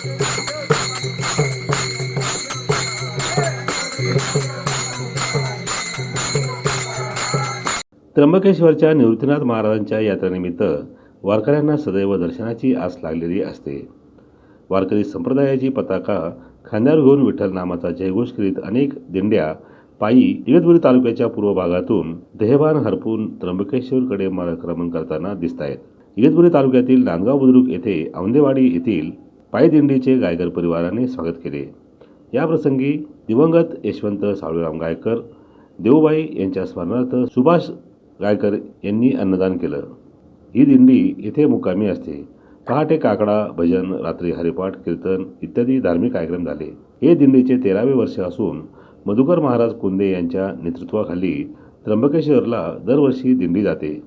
त्र्यंबकेश्वरच्या निवृत्तीनाथ महाराजांच्या यात्रेनिमित्त वारकऱ्यांना सदैव दर्शनाची आस लागलेली असते. वारकरी संप्रदायाची पताका खांद्यावर घेऊन विठ्ठल नामाचा जयघोष करीत अनेक दिंड्या पायी इगतपुरी तालुक्याच्या पूर्व भागातून देहभान हरपून त्र्यंबकेश्वरकडे मार्गक्रमण करताना दिसत आहेत इगतपुरी तालुक्यातील नांदगाव बुद्रुक येथे औंदेवाडी येथील पायी दिंडीचे गायकर परिवाराने स्वागत केले. याप्रसंगी दिवंगत यशवंत साळूराम गायकर देऊबाई यांच्या स्मरणार्थ सुभाष गायकर यांनी अन्नदान केलं. ही दिंडी येथे मुक्कामी असते. पहाटे काकडा भजन रात्री हरिपाठ कीर्तन इत्यादी धार्मिक कार्यक्रम झाले. हे दिंडीचे तेरावे वर्ष असून मधुकर महाराज कुंदे यांच्या नेतृत्वाखाली त्र्यंबकेश्वरला दरवर्षी दिंडी जाते.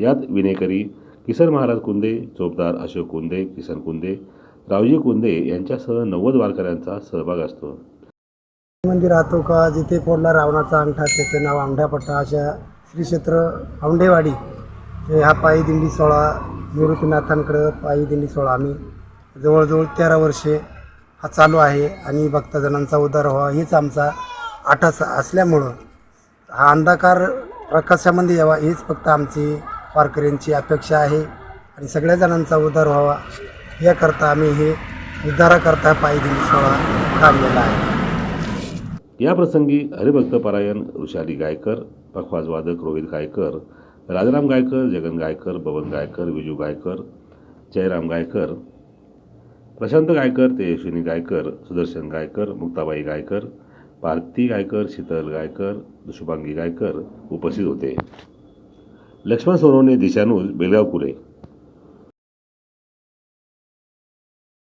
यात विनेकरी किसन महाराज कुंदे चोपदार अशोक कुंदे किसन कुंदे रावजी कुंदे यांच्यासह नव्वद वारकऱ्यांचा सहभाग असतो. मंदिर राहतो का? जिथे फोडला रावणाचा अंगठा त्याचं नाव औंढ्यापट्टा अशा श्री क्षेत्र औंढेवाडी. हा पायी दिंडी सोहळा निवृत्तीनाथांकडं पायी दिंडी सोहळा. आम्ही जवळजवळ तेरा वर्षे हा चालू आहे आणि भक्तजनांचा उद्धार व्हावा हीच आमचा आठास असल्यामुळं हा अंधकार प्रकाशामध्ये यावा हीच फक्त आमची वारकऱ्यांची अपेक्षा आहे. आणि सगळ्या जणांचा उदार व्हावा. याकरता आम्ही हे उद्धाराकरता पायी दिली सोहळा काढलेला आहे. या प्रसंगी हरिभक्त परायण ऋषाली गायकर पखवाज वादक रोहित गायकर राजाराम गायकर जगन गायकर बबन गायकर विजू गायकर जयराम गायकर प्रशांत गायकर तेजस्विनी गायकर सुदर्शन गायकर मुक्ताबाई गायकर भारती गायकर शीतल गायकर दुशुभांगी गायकर उपस्थित होते. लक्ष्मण सोनवणे दिशानूज बेलगावकुरे